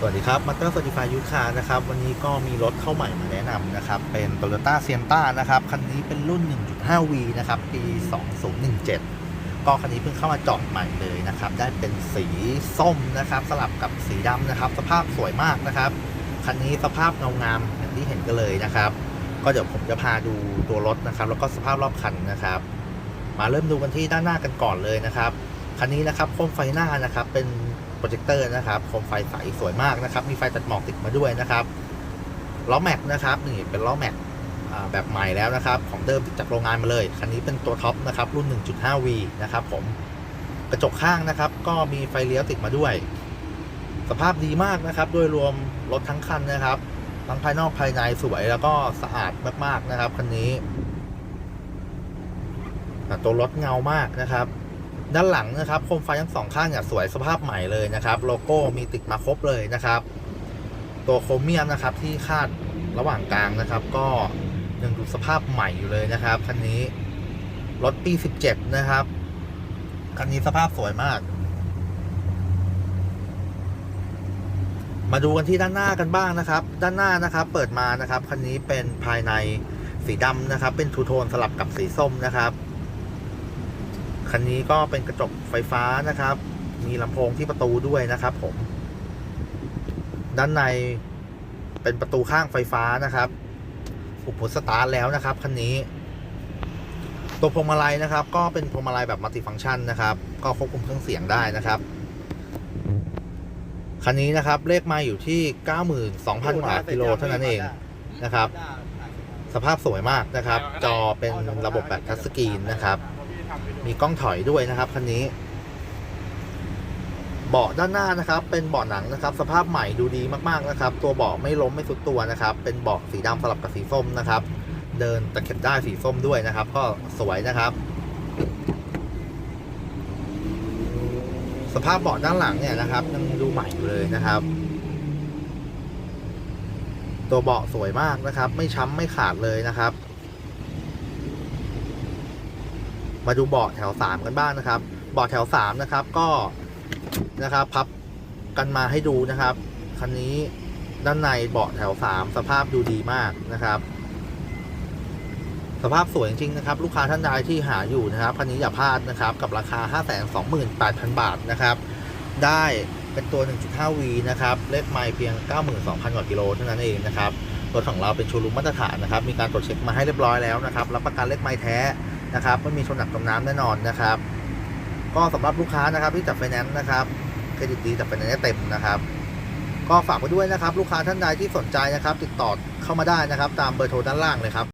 สวัสดีครับมัตเตอร์สติฟายยูคานะครับวันนี้ก็มีรถเข้าใหม่มาแนะนำนะครับ เป็น Toyota Sienna นะครับ คันนี้เป็นรุ่น 1.5V นะครับ ปี 2017 ก็คันนี้เพิ่งเข้ามาจอดใหม่เลยนะครับ ได้เป็นสีส้มนะครับ สลับกับสีดำนะครับ สภาพสวยมากนะครับ คันนี้สภาพเงางามอย่างที่เห็นกันเลยนะครับ ก็เดี๋ยวผมจะพาดูตัวรถนะครับ แล้วก็สภาพรอบคันนะครับ มาเริ่มดูกันที่ด้านหน้ากันก่อนเลยนะครับคันนี้นะครับโคมไฟหน้านะครับเป็น โปรเจคเตอร์นะครับโคมไฟใสสวยมากนะครับ มีไฟตัดหมอกติดมาด้วยนะครับล้อแม็กนะครับนี่เป็นล้อแม็กแบบใหม่แล้วนะครับ ของเดิมจากโรงงานมาเลย คันนี้เป็นตัวท็อปนะครับรุ่น 1.5V นะครับผมกระจกข้างนะครับ ก็มีไฟเลี้ยวติดมาด้วย สภาพดีมากนะครับ โดยรวมรถทั้งคันนะครับทั้งภายนอกภายในสวยแล้วก็สะอาดมากๆนะครับคันนี้ตัวรถเงามากนะครับ ด้านหลังนะครับโคมไฟทั้งสองข้างเนี่ยสวยสภาพใหม่เลยนะครับ โลโก้มีติดมาครบเลยนะครับ ตัวโครเมียมนะครับที่คาดระหว่างกลางนะครับ ก็ยังดูสภาพใหม่อยู่เลยนะครับคันนี้รถปี 17 นะครับคันนี้สภาพสวยมาก มาดูกันที่ด้านหน้ากันบ้างนะครับ ด้านหน้านะครับ เปิดมานะครับคันนี้เป็นภายในสีดำนะครับ เป็นทูโทนสลับกับสีส้มนะครับ คันนี้ก็เป็นกระจกไฟฟ้านะครับ มีลำโพงที่ประตูด้วยนะครับ ผม ด้านในเป็นประตูข้างไฟฟ้านะครับอุปสตาร์ทแล้วนะครับคันนี้ ตัวพวงมาลัยนะครับ ก็เป็นพวงมาลัยแบบมัลติฟังก์ชันนะครับ ก็ควบคุมเครื่องเสียงได้นะครับคันนี้นะครับเลขมาอยู่ที่ 92,000กว่ากิโลเท่านั้นเองนะครับ สภาพสวยมากนะครับ จอเป็นระบบแบบทัชสกรีนนะครับ มีกล้องถอยด้วยนะครับคันนี้ เบาะด้านหน้านะครับ เป็นเบาะหนังนะครับ สภาพใหม่ดูดีมากๆนะครับ ตัวเบาะไม่ล้มไม่สุดตัวนะครับ เป็นเบาะสีดำสลับกับสีส้มนะครับ เดินตะเข็บได้สีส้มด้วยนะครับ ก็สวยนะครับ สภาพเบาะด้านหลังเนี่ยนะครับยังดูใหม่อยู่เลยนะครับตัวเบาะสวยมากนะครับ ไม่ช้ำไม่ขาดเลยนะครับ มาดูเบาะแถวสามกันบ้างนะครับเบาะแถวสามนะครับก็นะครับพับกันมาให้ดูนะครับคันนี้ด้านในเบาะแถวสามสภาพดูดีมากนะครับ สภาพสวยจริงๆนะครับ ลูกค้าท่านใดที่หาอยู่นะครับคันนี้อย่าพลาดนะครับ กับราคา 528,000 บาทนะครับ ได้เป็นตัว 1.5V นะครับเลขไมล์เพียง 92,000 กว่ากิโลเท่านั้นเองนะครับรถของเราเป็นโชว์รูมมาตรฐานนะครับ มีการตรวจเช็คมาให้เรียบร้อยแล้วนะครับ รับประกันเลขไมล์แท้ นะครับไม่มีชนหนักจมน้ำแน่นอนนะครับ ก็สำหรับลูกค้านะครับที่จับไฟแนนซ์นะครับเครดิตดีจับไฟแนนซ์ได้เต็มนะครับ ก็ฝากไว้ด้วยนะครับ ลูกค้าท่านใดที่สนใจนะครับ ติดต่อเข้ามาได้นะครับ ตามเบอร์โทรด้านล่างเลยครับ